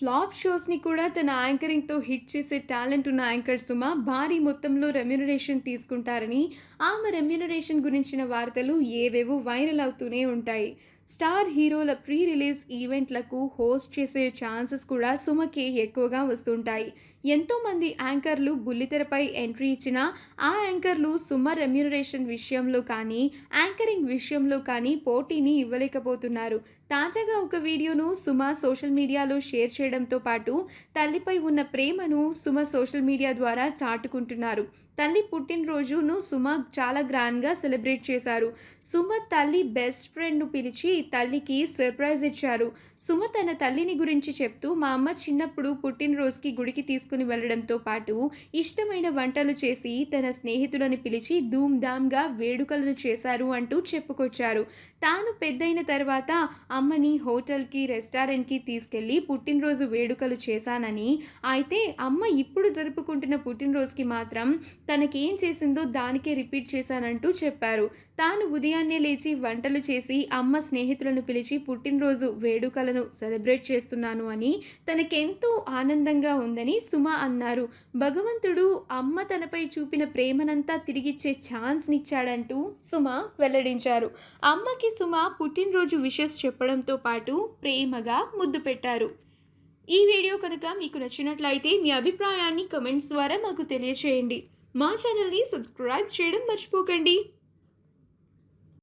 Flop షోస్‌ని కూడా తన యాంకరింగ్‌తో హిట్ చేసే టాలెంట్ ఉన్న యాంకర్ సుమ భారీ మొత్తంలో రెమ్యునరేషన్ తీసుకుంటారని, ఆమె రెమ్యునరేషన్ గురించిన వార్తలు ఏవేవో వైరల్ అవుతూనే ఉంటాయి. స్టార్ హీరోల ప్రీ రిలీజ్ ఈవెంట్‌లకు హోస్ట్ చేసే ఛాన్సెస్ కూడా సుమకే ఎక్కువగా వస్తుంటాయి. ఎంతోమంది యాంకర్లు బుల్లితెరపై ఎంట్రీ ఇచ్చినా, ఆ యాంకర్లు సుమ రెమ్యూనరేషన్ విషయంలో కానీ, యాంకరింగ్ విషయంలో కానీ పోటీని ఇవ్వలేకపోతున్నారు. తాజాగా ఒక వీడియోను సుమ సోషల్ మీడియాలో షేర్ చేయడంతో పాటు, తల్లిపై ఉన్న ప్రేమను సుమ సోషల్ మీడియా ద్వారా చాటుకుంటున్నారు. తల్లి పుట్టినరోజును సుమ చాలా గ్రాండ్‌గా సెలబ్రేట్ చేశారు. సుమ తల్లి బెస్ట్ ఫ్రెండ్‌ను పిలిచి తల్లికి సర్ప్రైజ్ ఇచ్చారు. సుమ తన తల్లిని గురించి చెప్తూ, మా అమ్మ చిన్నప్పుడు పుట్టినరోజుకి గుడికి తీసుకుని వెళ్ళడంతో పాటు, ఇష్టమైన వంటలు చేసి తన స్నేహితులను పిలిచి ధూమ్‌ధామ్‌గా వేడుకలను చేశారు అంటూ చెప్పుకొచ్చారు. తాను పెద్దయిన తర్వాత అమ్మని హోటల్‌కి, రెస్టారెంట్‌కి తీసుకెళ్ళి పుట్టినరోజు వేడుకలు చేశానని, అయితే అమ్మ ఇప్పుడు జరుపుకుంటున్న పుట్టినరోజుకి మాత్రం తనకేం చేసిందో దానికే రిపీట్ చేశానంటూ చెప్పారు. తాను ఉదయాన్నే లేచి వంటలు చేసి అమ్మ స్నేహితులను పిలిచి పుట్టినరోజు వేడుకలను సెలబ్రేట్ చేస్తున్నాను అని, తనకెంతో ఆనందంగా ఉందని సుమ అన్నారు. భగవంతుడు అమ్మ తనపై చూపిన ప్రేమనంతా తిరిగిచ్చే ఛాన్స్‌నిచ్చాడంటూ సుమ వెల్లడించారు. అమ్మకి సుమ పుట్టినరోజు విషెస్ చెప్పడంతో పాటు ప్రేమగా ముద్దు పెట్టారు. ఈ వీడియో కనుక మీకు నచ్చినట్లయితే మీ అభిప్రాయాన్ని కమెంట్స్ ద్వారా మాకు తెలియచేయండి. మా ఛానల్‌ని సబ్స్క్రైబ్ చేయడం మర్చిపోకండి.